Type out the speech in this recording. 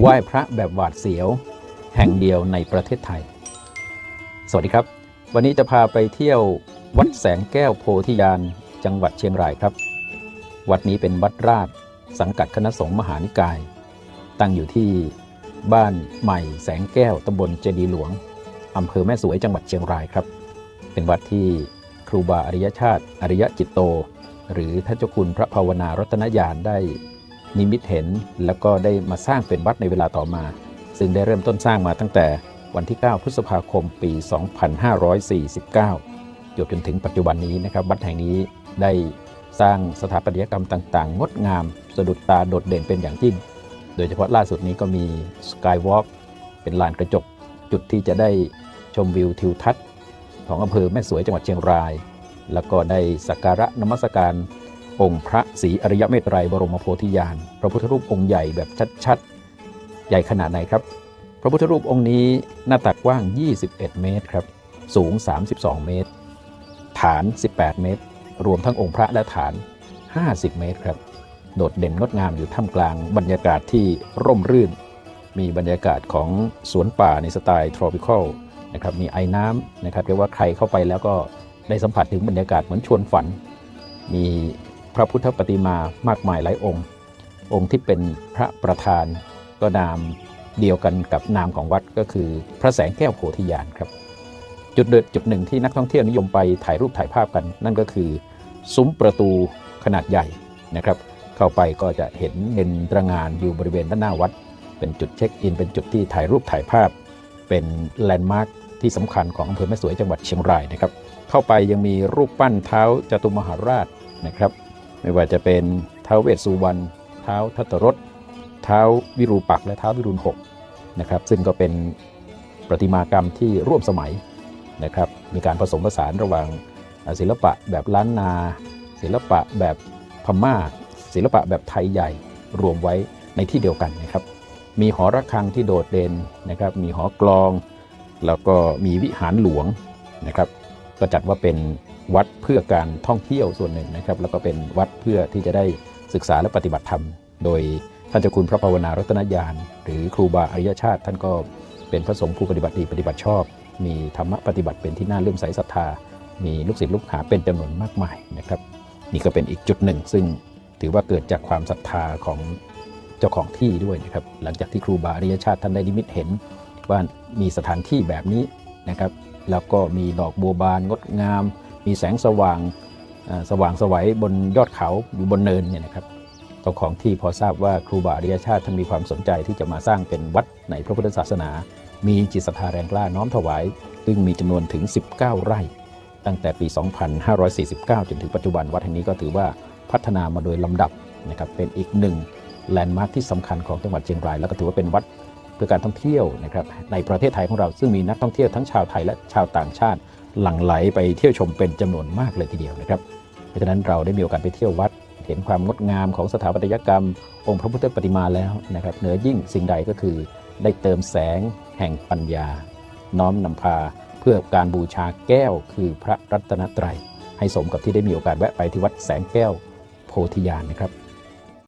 ไหว้พระแบบหวาดเสียว แห่งเดียวในประเทศไทย สวัสดีครับ วันนี้จะพาไปเที่ยววัดแสงแก้วโพธิญาณจังหวัดเชียงรายครับ วัดนี้เป็นวัดราชสังกัดคณะสงฆ์มหานิกาย ตั้งอยู่ที่บ้านใหม่แสงแก้วตำบลเจดีหลวงอำเภอแม่สวยจังหวัดเชียงรายครับ เป็นวัดที่ครูบาอริยชาติ อริยจิตโต หรือท่านเจ้าคุณพระภาวนารัตนญาณได้ นิมิตเห็นแล้วก็ได้มาสร้างเป็นวัดในเวลาต่อมา ซึ่งได้เริ่มต้นสร้างมาตั้งแต่วันที่ 9 พฤษภาคมปี 2549จนจนถึงปัจจุบันนี้นะครับวัดแห่งนี้ได้สร้างสถาปัตยกรรมต่างๆ งดงาม สะดุดตาโดดเด่นเป็นอย่างยิ่ง โดยเฉพาะล่าสุดนี้ก็มีสกายวอล์กเป็นลานกระจก จุดที่จะได้ชมวิวทิวทัศน์ ของอำเภอแม่สวยจังหวัดเชียงราย แล้วก็ได้สักการะนมัสการ องค์พระศรีอริยเมตไตรบรมโพธิญาณพระพุทธรูปองค์ใหญ่แบบชัดๆ ใหญ่ขนาดไหนครับ พระพุทธรูปองค์นี้หน้าตักกว้าง 21 เมตรครับ สูง 32 เมตร ฐาน 18 เมตร รวมทั้งองค์พระและฐาน 50 เมตรครับ โดดเด่นงดงามอยู่ท่ามกลางบรรยากาศที่ร่มรื่น มีบรรยากาศของสวนป่าในสไตล์ tropical นะครับ มีไอ้น้ำนะครับเรียกว่าใครเข้าไปแล้วก็ได้สัมผัสถึงบรรยากาศเหมือนชวนฝัน มี พระพุทธปฏิมามากมายหลายองค์ องค์ที่เป็นพระประธานก็นามเดียวกันกับนามของวัดก็คือพระแสงแก้วโพธิญาณครับจุดเด่นจุดหนึ่งที่นักท่องเที่ยวนิยมไปถ่ายรูปถ่ายภาพกัน นั่นก็คือซุ้มประตูขนาดใหญ่นะครับ เข้าไปก็จะเห็นเงินตระงานอยู่บริเวณด้านหน้าวัด เป็นจุดเช็คอิน เป็นจุดที่ถ่ายรูปถ่ายภาพ เป็นแลนด์มาร์คที่สำคัญของอำเภอแม่สวยจังหวัดเชียงรายนะครับ เข้าไปยังมีรูปปั้นเท้าจตุมหาราชนะครับ ไม่ว่าจะเป็นเท้าเวสสุวรรณเท้าทัตตรสเท้าวิรูปักและเท้าวิรุณหกนะครับซึ่งก็เป็นประติมากรรมที่ร่วมสมัยนะครับมีการผสมผสานระหว่างศิลปะแบบล้านนา ศิลปะแบบพม่า ศิลปะแบบไทยใหญ่รวมไว้ในที่เดียวกันนะครับมีหอระฆังที่โดดเด่นนะครับมีหอกลอง แล้วก็มีวิหารหลวงนะครับก็จัดว่าเป็น วัดเพื่อการท่องเที่ยวส่วนหนึ่งนะครับ แล้วก็เป็นวัดเพื่อที่จะได้ศึกษาและปฏิบัติธรรม โดยท่านเจ้าคุณพระภาวนารัตนญาณหรือครูบาอริยชาติ ท่านก็เป็นพระสงฆ์ผู้ปฏิบัติดีปฏิบัติชอบ มีธรรมะปฏิบัติเป็นที่น่าเลื่อมใสศรัทธา มีลูกศิษย์ลูกหาเป็นจำนวนมากมายนะครับ นี่ก็เป็นอีกจุดหนึ่ง ซึ่งถือว่าเกิดจากความศรัทธาของเจ้าของที่ด้วยนะครับ หลังจากที่ครูบาอริยชาติท่านได้นิมิตเห็น ว่ามีสถานที่แบบนี้นะครับ แล้วก็มีดอกบัวบานงดงาม มีแสงสว่างสว่างสวัยบนยอดเขาอยู่บนเนินเนี่ยนะครับเจ้าของที่พอทราบว่าครูบาอริยชาติท่านมีความสนใจที่จะมาสร้างเป็นวัดในพระพุทธศาสนา มีจิตศรัทธาแรงกล้าน้อมถวาย ซึ่งมีจำนวนถึง 19 ไร่ ตั้งแต่ปี 2549 จนถึงปัจจุบันวัดแห่งนี้ก็ถือว่าพัฒนามาโดยลำดับนะครับเป็นอีกหนึ่งแลนด์มาร์คที่สำคัญของจังหวัดเชียงราย แล้วก็ถือว่าเป็นวัดเพื่อการท่องเที่ยวนะครับในประเทศไทยของเราซึ่งมีนักท่องเที่ยวทั้งชาวไทยและชาวต่างชาติ หลั่งไหลไปเที่ยวชมเป็นจำนวนมากเลยทีเดียวนะครับ เพราะฉะนั้นเราได้มีโอกาสไปเที่ยววัด เห็นความงดงามของสถาปัตยกรรม องค์พระพุทธปฏิมาแล้วนะครับเหนือยิ่งสิ่งใดก็คือได้เติมแสงแห่งปัญญา น้อมนำพาเพื่อการบูชาแก้วคือพระรัตนตรัย ให้สมกับที่ได้มีโอกาสแวะไปที่วัดแสงแก้วโพธิญาณนะครับ